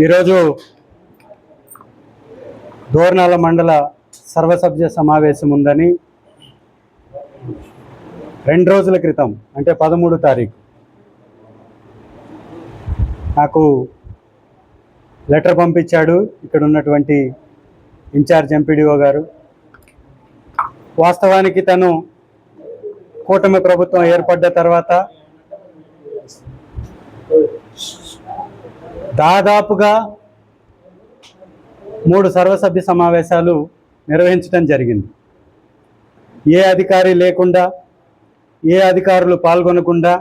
ఈరోజు దోర్నాల మండల సర్వసభ్య సమావేశం ఉందని రెండు రోజుల క్రితం అంటే పదమూడు తారీఖు నాకు లెటర్ పంపించాడు ఇక్కడ ఉన్నటువంటి ఇన్ఛార్జ్ ఎంపీడీఓ గారు. వాస్తవానికి తను కూటమి ప్రభుత్వం ఏర్పడ్డ తర్వాత దాదాపుగా మూడు సర్వసభ్య సమావేశాలు నిర్వహించడం జరిగింది. ఏ అధికారి లేకుండా ఏ అధికారులు పాల్గొనకుండా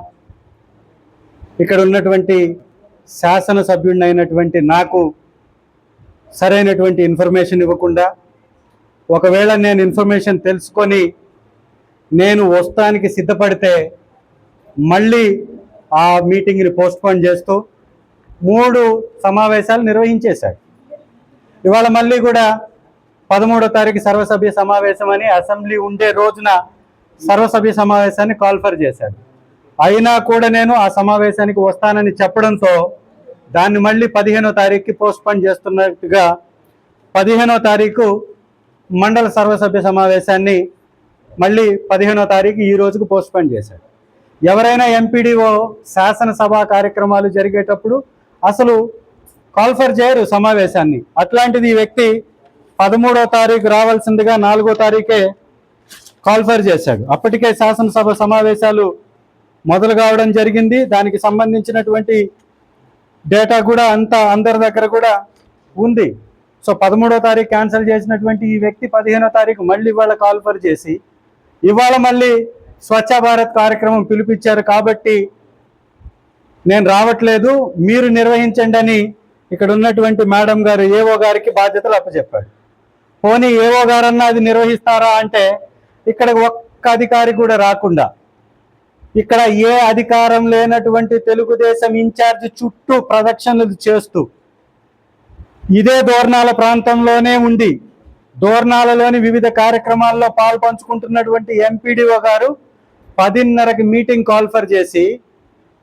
ఇక్కడ ఉన్నటువంటి శాసనసభ్యుడిని అయినటువంటి నాకు సరైనటువంటి ఇన్ఫర్మేషన్ ఇవ్వకుండా ఒకవేళ నేను ఇన్ఫర్మేషన్ తెలుసుకొని నేను వస్తానికి సిద్ధపడితే మళ్ళీ ఆ మీటింగ్ని పోస్ట్పోన్ చేస్తూ మూడు సమావేశాలు నిర్వహించేశాడు. ఇవాళ మళ్ళీ కూడా పదమూడో తారీఖు సర్వసభ్య సమావేశం అని అసెంబ్లీ ఉండే రోజున సర్వసభ్య సమావేశాన్ని కాల్ఫర్ చేశాడు. అయినా కూడా నేను ఆ సమావేశానికి వస్తానని చెప్పడంతో దాన్ని మళ్ళీ పదిహేనో తారీఖుకి పోస్ట్పోన్ చేస్తున్నట్టుగా పదిహేనో తారీఖు మండల సర్వసభ్య సమావేశాన్ని మళ్ళీ పదిహేనో తారీఖు ఈ రోజుకు పోస్ట్పోన్ చేశాడు. ఎవరైనా ఎంపీడీఓ శాసనసభ కార్యక్రమాలు జరిగేటప్పుడు అసలు కాల్ఫర్ చేయరు సమావేశాన్ని. అట్లాంటిది ఈ వ్యక్తి పదమూడో తారీఖు రావాల్సిందిగా నాలుగో తారీఖే కాల్ఫర్ చేశాడు. అప్పటికే శాసనసభ సమావేశాలు మొదలు కావడం జరిగింది. దానికి సంబంధించినటువంటి డేటా కూడా అంతా అందరి దగ్గర కూడా ఉంది. సో పదమూడో తారీఖు క్యాన్సిల్ చేసినటువంటి ఈ వ్యక్తి పదిహేనో తారీఖు మళ్ళీ ఇవాళ కాల్ఫర్ చేసి ఇవాళ మళ్ళీ స్వచ్ఛ భారత్ కార్యక్రమం పిలిపించారు కాబట్టి నేను రావట్లేదు మీరు నిర్వహించండి అని ఇక్కడ ఉన్నటువంటి మేడం గారు ఏఓ గారికి బాధ్యతలు అప్పచెప్పాడు పోనీ ఏఓ గారన్నా అది నిర్వహిస్తారా అంటే ఇక్కడ ఒక్క అధికారి కూడా రాకుండా ఇక్కడ ఏ అధికారం లేనటువంటి తెలుగుదేశం ఇన్ఛార్జ్ చుట్టూ ప్రదక్షిణలు చేస్తూ ఇదే దోర్నాల ప్రాంతంలోనే ఉండి దోర్నాలలోని వివిధ కార్యక్రమాల్లో పాల్పంచుకుంటున్నటువంటి ఎంపీడీఓ గారు పదిన్నరకి మీటింగ్ కాల్ఫర్ చేసి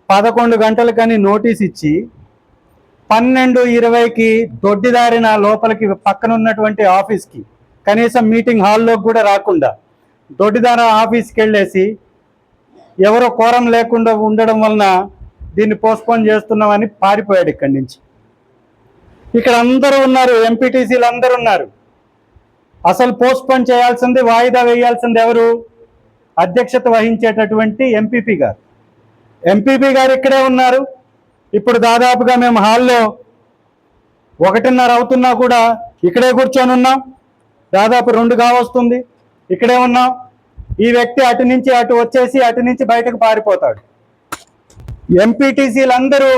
పదకొండు గంటలకని నోటీస్ ఇచ్చి పన్నెండు ఇరవైకి దొడ్డిదారిన లోపలికి పక్కన ఉన్నటువంటి ఆఫీస్కి కనీసం మీటింగ్ హాల్లోకి కూడా రాకుండా దొడ్డిదార ఆఫీస్కి వెళ్ళేసి ఎవరో కోరం లేకుండా ఉండడం వలన దీన్ని పోస్ట్పోన్ చేస్తున్నామని పారిపోయాడు ఇక్కడి నుంచి. ఇక్కడ అందరూ ఉన్నారు ఎంపీటీసీలు అందరూ ఉన్నారు. అసలు పోస్ట్పోన్ చేయాల్సింది వాయిదా వేయాల్సింది ఎవరు? అధ్యక్షత వహించేటటువంటి ఎంపీపీ గారు. ఎంపీపీ గారు ఇక్కడే ఉన్నారు. ఇప్పుడు దాదాపుగా మేము హాల్లో ఒకటిన్నర అవుతున్నా కూడా ఇక్కడే కూర్చొని ఉన్నాం. దాదాపు రెండు కావస్తుంది ఇక్కడే ఉన్నాం. ఈ వ్యక్తి అటు నుంచి అటు వచ్చేసి అటు నుంచి బయటకు పారిపోతాడు. ఎంపీటీసీలు అందరూ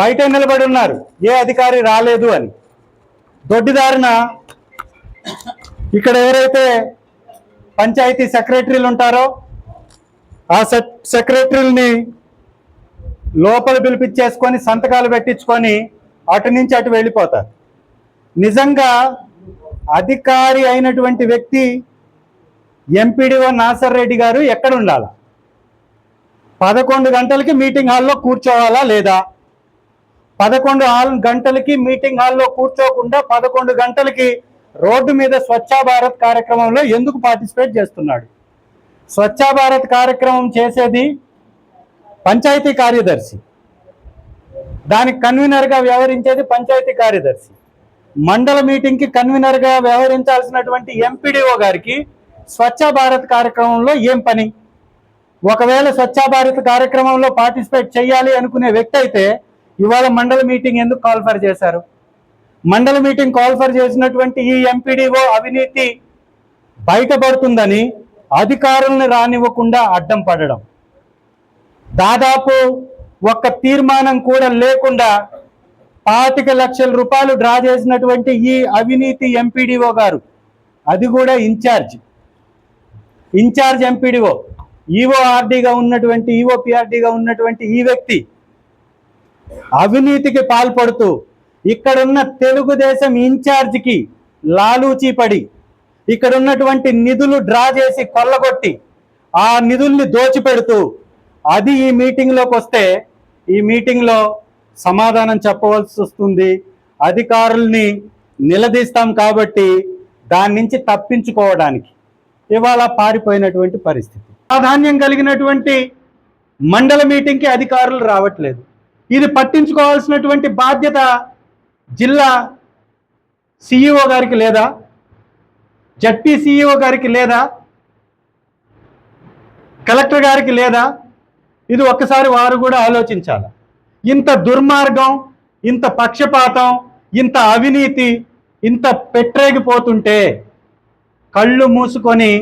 బయట నిలబడి ఉన్నారు. ఏ అధికారి రాలేదు అని. దొడ్డిదారిన ఇక్కడ ఎవరైతే పంచాయతీ సెక్రటరీలు ఉంటారో ఆ సెక్ సెక్రటరీలని లోపల పిలిపించేసుకొని సంతకాలు పెట్టించుకొని అటు నుంచి అటు వెళ్ళిపోతారు. నిజంగా అధికారి అయినటువంటి వ్యక్తి ఎంపీడీఓ నాసర్ రెడ్డి గారు ఎక్కడ ఉండాలి? పదకొండు గంటలకి మీటింగ్ హాల్లో కూర్చోవాలా లేదా? పదకొండు గంటలకి మీటింగ్ హాల్లో కూర్చోకుండా పదకొండు గంటలకి రోడ్డు మీద స్వచ్ఛ భారత్ కార్యక్రమంలో ఎందుకు పార్టిసిపేట్ చేస్తున్నాడు? స్వచ్ఛ భారత్ కార్యక్రమం చేసేది పంచాయతీ కార్యదర్శి. దానికి కన్వీనర్గా వ్యవహరించేది పంచాయతీ కార్యదర్శి. మండల మీటింగ్కి కన్వీనర్గా వ్యవహరించాల్సినటువంటి ఎంపీడీఓ గారికి స్వచ్ఛ భారత్ కార్యక్రమంలో ఏం పని? ఒకవేళ స్వచ్ఛ భారత్ కార్యక్రమంలో పార్టిసిపేట్ చేయాలి అనుకునే వ్యక్తి అయితే ఇవాళ మండల మీటింగ్ ఎందుకు కాల్ఫర్ చేశారు? మండల మీటింగ్ కాల్ఫర్ చేసినటువంటి ఈ ఎంపీడీఓ అవినీతి బయటపడుతుందని అధికారుల్ని రానివ్వకుండా అడ్డం పడడం. దాదాపు ఒక్క తీర్మానం కూడా లేకుండా పాతిక లక్షల రూపాయలు డ్రా చేసినటువంటి ఈ అవినీతి ఎంపీడీఓ గారు అది కూడా ఇన్ఛార్జ్. ఇన్ఛార్జ్ ఎంపీడీఓ ఈఓఆర్డీగా ఉన్నటువంటి ఈఓపిఆర్డీగా ఉన్నటువంటి ఈ వ్యక్తి అవినీతికి పాల్పడుతూ ఇక్కడున్న తెలుగుదేశం ఇన్ఛార్జికి లాలూచీ పడి ఇక్కడ ఉన్నటువంటి నిధులు డ్రా చేసి కొల్లగొట్టి ఆ నిధుల్ని దోచిపెడుతూ అది ఈ మీటింగ్లోకి వస్తే ఈ మీటింగ్లో సమాధానం చెప్పవలసి వస్తుంది. అధికారుల్ని నిలదీస్తాం కాబట్టి దాని నుంచి తప్పించుకోవడానికి ఇవాళ పారిపోయినటువంటి పరిస్థితి. ప్రాధాన్యం కలిగినటువంటి మండల మీటింగ్కి అధికారులు రావట్లేదు. ఇది పట్టించుకోవాల్సినటువంటి బాధ్యత జిల్లా సిఇఓ గారికి లేదా? జడ్పీ సిఇఓ గారికి లేదా? కలెక్టర్ గారికి లేదా? ఇది ఒక్కసారి వారు కూడా ఆలోచించాలి. ఇంత దుర్మార్గం ఇంత పక్షపాతం ఇంత అవినీతి ఇంత పెట్టరేగిపోతుంటే కళ్ళు మూసుకొని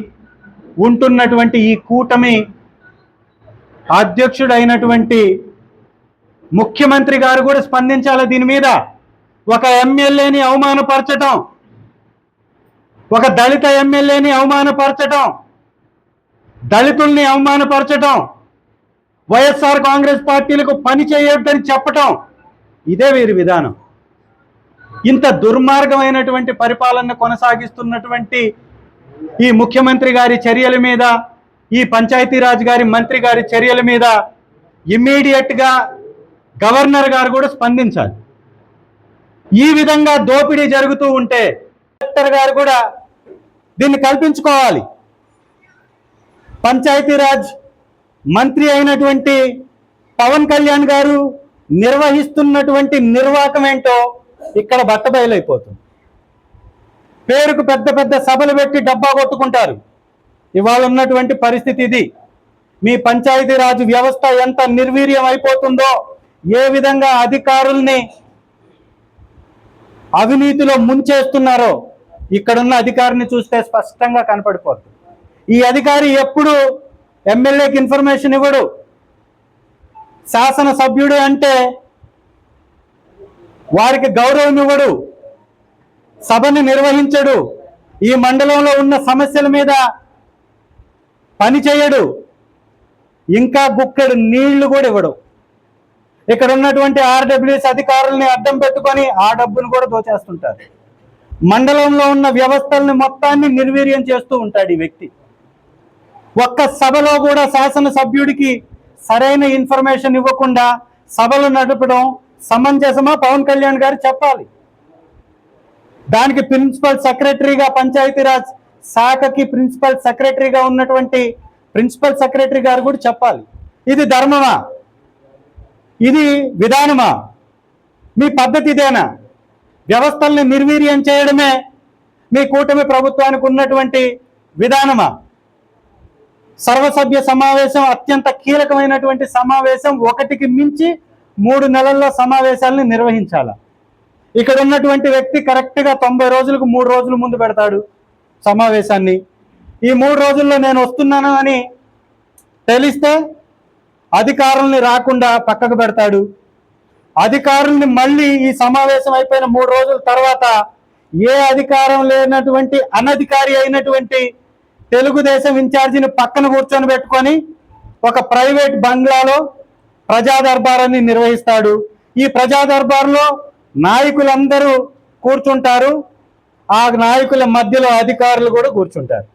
ఉంటున్నటువంటి ఈ కూటమి అధ్యక్షుడైనటువంటి ముఖ్యమంత్రి గారు కూడా స్పందించాలి దీని మీద. ఒక ఎమ్మెల్యేని అవమానపరచటం ఒక దళిత ఎమ్మెల్యేని అవమానపరచటం దళితుల్ని అవమానపరచటం వైఎస్ఆర్ కాంగ్రెస్ పార్టీలకు పని చేయొద్దని చెప్పటం ఇదే వీరి విధానం. ఇంత దుర్మార్గమైనటువంటి పరిపాలన కొనసాగిస్తున్నటువంటి ఈ ముఖ్యమంత్రి గారి చర్యల మీద ఈ పంచాయతీరాజ్ గారి మంత్రి గారి చర్యల మీద ఇమ్మీడియట్గా గవర్నర్ గారు కూడా స్పందించాలి. ఈ విధంగా దోపిడీ జరుగుతూ ఉంటే కలెక్టర్ గారు కూడా దీన్ని కల్పించుకోవాలి. పంచాయతీరాజ్ మంత్రి అయినటువంటి పవన్ కళ్యాణ్ గారు నిర్వహిస్తున్నటువంటి నిర్వాహకం ఏంటో ఇక్కడ బట్టబయలైపోతుంది. పేరుకు పెద్ద పెద్ద సభలు పెట్టి డబ్బా కొట్టుకుంటారు. ఇవాళ ఉన్నటువంటి పరిస్థితి ఇది. మీ పంచాయతీరాజ్ వ్యవస్థ ఎంత నిర్వీర్యం అయిపోతుందో ఏ విధంగా అధికారుల్ని అవినీతిలో ముంచేస్తున్నారో ఇక్కడున్న అధికారిని చూస్తే స్పష్టంగా కనపడిపోతుంది. ఈ అధికారి ఎప్పుడు ఎమ్మెల్యేకి ఇన్ఫర్మేషన్ ఇవ్వడు. శాసనసభ్యుడు అంటే వారికి గౌరవం ఇవ్వడు. సభని నిర్వహించడు. ఈ మండలంలో ఉన్న సమస్యల మీద పని చేయడు. ఇంకా బుక్కడు నీళ్ళు కూడా ఇవ్వడు. ఇక్కడ ఉన్నటువంటి ఆర్డబ్ల్యూఎస్ అధికారుల్ని అడ్డం పెట్టుకొని ఆ డబ్బును కూడా దోచేస్తుంటారు. మండలంలో ఉన్న వ్యవస్థల్ని మొత్తాన్ని నిర్వీర్యం చేస్తూ ఉంటాడు ఈ వ్యక్తి. ఒక్క సభలో కూడా శాసనసభ్యుడికి సరైన ఇన్ఫర్మేషన్ ఇవ్వకుండా సభలు నడపడం సమంజసమా? పవన్ కళ్యాణ్ గారు చెప్పాలి. దానికి ప్రిన్సిపల్ సెక్రటరీగా పంచాయతీరాజ్ శాఖకి ప్రిన్సిపల్ సెక్రటరీగా ఉన్నటువంటి ప్రిన్సిపల్ సెక్రటరీ గారు కూడా చెప్పాలి. ఇది ధర్మమా? ఇది విధానమా? మీ పద్ధతి ఇదేనా? వ్యవస్థల్ని నిర్వీర్యం చేయడమే మీ కూటమి ప్రభుత్వానికి ఉన్నటువంటి విధానమా? సర్వసభ్య సమావేశం అత్యంత కీలకమైనటువంటి సమావేశం ఒకటికి మించి మూడు నెలల్లో సమావేశాలను నిర్వహించాల? ఇక్కడ ఉన్నటువంటి వ్యక్తి కరెక్ట్గా తొంభై రోజులకు మూడు రోజుల ముందు పెడతాడు సమావేశాన్ని. ఈ మూడు రోజుల్లో నేను వస్తున్నాను అని తెలిస్తే అధికారుల్ని రాకుండా పక్కకు పెడతాడు. అధికారుల్ని మళ్ళీ ఈ సమావేశం అయిపోయిన మూడు రోజుల తర్వాత ఏ అధికారం లేనటువంటి అనధికారి అయినటువంటి తెలుగుదేశం ఇన్ఛార్జిని పక్కన కూర్చొని పెట్టుకొని ఒక ప్రైవేట్ బంగ్లాలో ప్రజా దర్బారాన్ని నిర్వహిస్తాడు. ఈ ప్రజా దర్బార్లో నాయకులందరూ కూర్చుంటారు. ఆ నాయకుల మధ్యలో అధికారులు కూడా కూర్చుంటారు.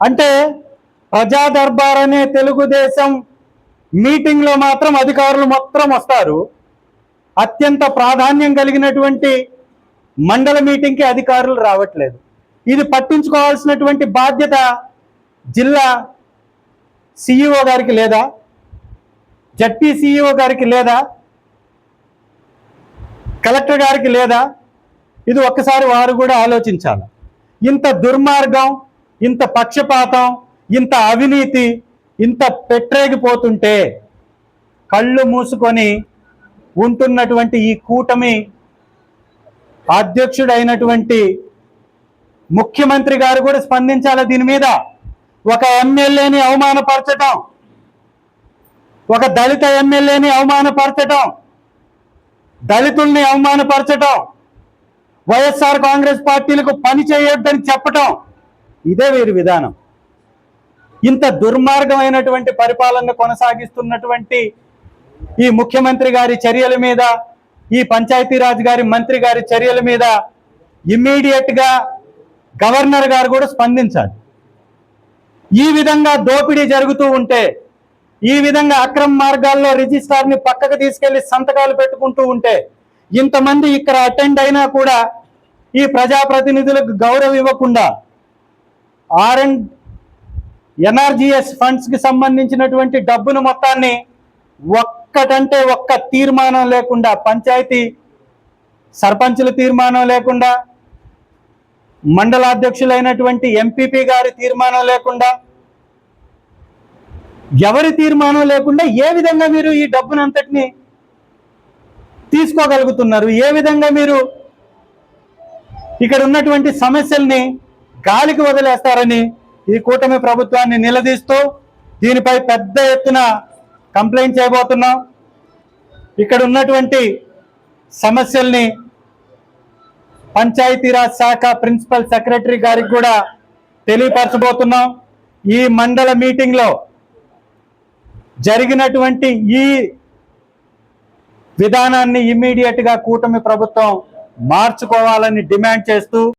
అంటే ప్రజా దర్బార్ అనే తెలుగుదేశం మీటింగ్లో మాత్రం అధికారులు మొత్తం వస్తారు. అత్యంత ప్రాధాన్యం కలిగినటువంటి మండల మీటింగ్కి అధికారులు రావట్లేదు. ఇది పట్టించుకోవాల్సినటువంటి బాధ్యత జిల్లా సిఇఓ గారికి లేదా జడ్పీ సిఇఓ గారికి లేదా కలెక్టర్ గారికి లేదా ఇది ఒక్కసారి వారు కూడా ఆలోచించాలి. ఇంత దుర్మార్గం ఇంత పక్షపాతం ఇంత అవినీతి ఇంత పెట్టరేగిపోతుంటే కళ్ళు మూసుకొని ఉంటున్నటువంటి ఈ కూటమి అధ్యక్షుడైనటువంటి ముఖ్యమంత్రి గారు కూడా స్పందించాలి దీని మీద. ఒక ఎమ్మెల్యేని అవమానపరచటం ఒక దళిత ఎమ్మెల్యేని అవమానపరచటం దళితుల్ని అవమానపరచటం వైఎస్ఆర్ కాంగ్రెస్ పార్టీలకు పని చేయొద్దని చెప్పటం ఇదే వీరి విధానం. ఇంత దుర్మార్గమైనటువంటి పరిపాలన కొనసాగిస్తున్నటువంటి ఈ ముఖ్యమంత్రి గారి చర్యల మీద ఈ పంచాయతీరాజ్ గారి మంత్రి గారి చర్యల మీద ఇమ్మీడియట్గా గవర్నర్ గారు కూడా స్పందించాలి. ఈ విధంగా దోపిడీ జరుగుతూ ఉంటే ఈ విధంగా అక్రమ మార్గాల్లో రిజిస్ట్రార్ని పక్కకు తీసుకెళ్ళి సంతకాలు పెట్టుకుంటూ ఉంటే ఇంతమంది ఇక్కడ అటెండ్ అయినా కూడా ఈ ప్రజాప్రతినిధులకు గౌరవం ఇవ్వకుండా ఆర్ అండ్ ఎన్ఆర్జిఎస్ ఫండ్స్కి సంబంధించినటువంటి డబ్బును మొత్తాన్ని ఒక్కటంటే ఒక్క తీర్మానం లేకుండా పంచాయతీ సర్పంచుల తీర్మానం లేకుండా మండలాధ్యక్షులైనటువంటి ఎంపీపీ గారి తీర్మానం లేకుండా ఎవరి తీర్మానం లేకుండా ఏ విధంగా మీరు ఈ డబ్బునంతటిని తీసుకోగలుగుతున్నారు? ఏ విధంగా మీరు ఇక్కడ ఉన్నటువంటి సమస్యల్ని గాలికి వదిలేస్తారని ఈ కూటమి ప్రభుత్వాన్ని నిలదీస్తూ దీనిపై పెద్ద ఎత్తున కంప్లైంట్ చేయబోతున్నాం. ఇక్కడ ఉన్నటువంటి సమస్యల్ని పంచాయతీరాజ్ శాఖ ప్రిన్సిపల్ సెక్రటరీ గారికి కూడా తెలియపరచబోతున్నాం. ఈ మండల మీటింగ్లో జరిగినటువంటి ఈ విధానాన్ని ఇమ్మీడియట్గా కూటమి ప్రభుత్వం మార్చుకోవాలని డిమాండ్ చేస్తూ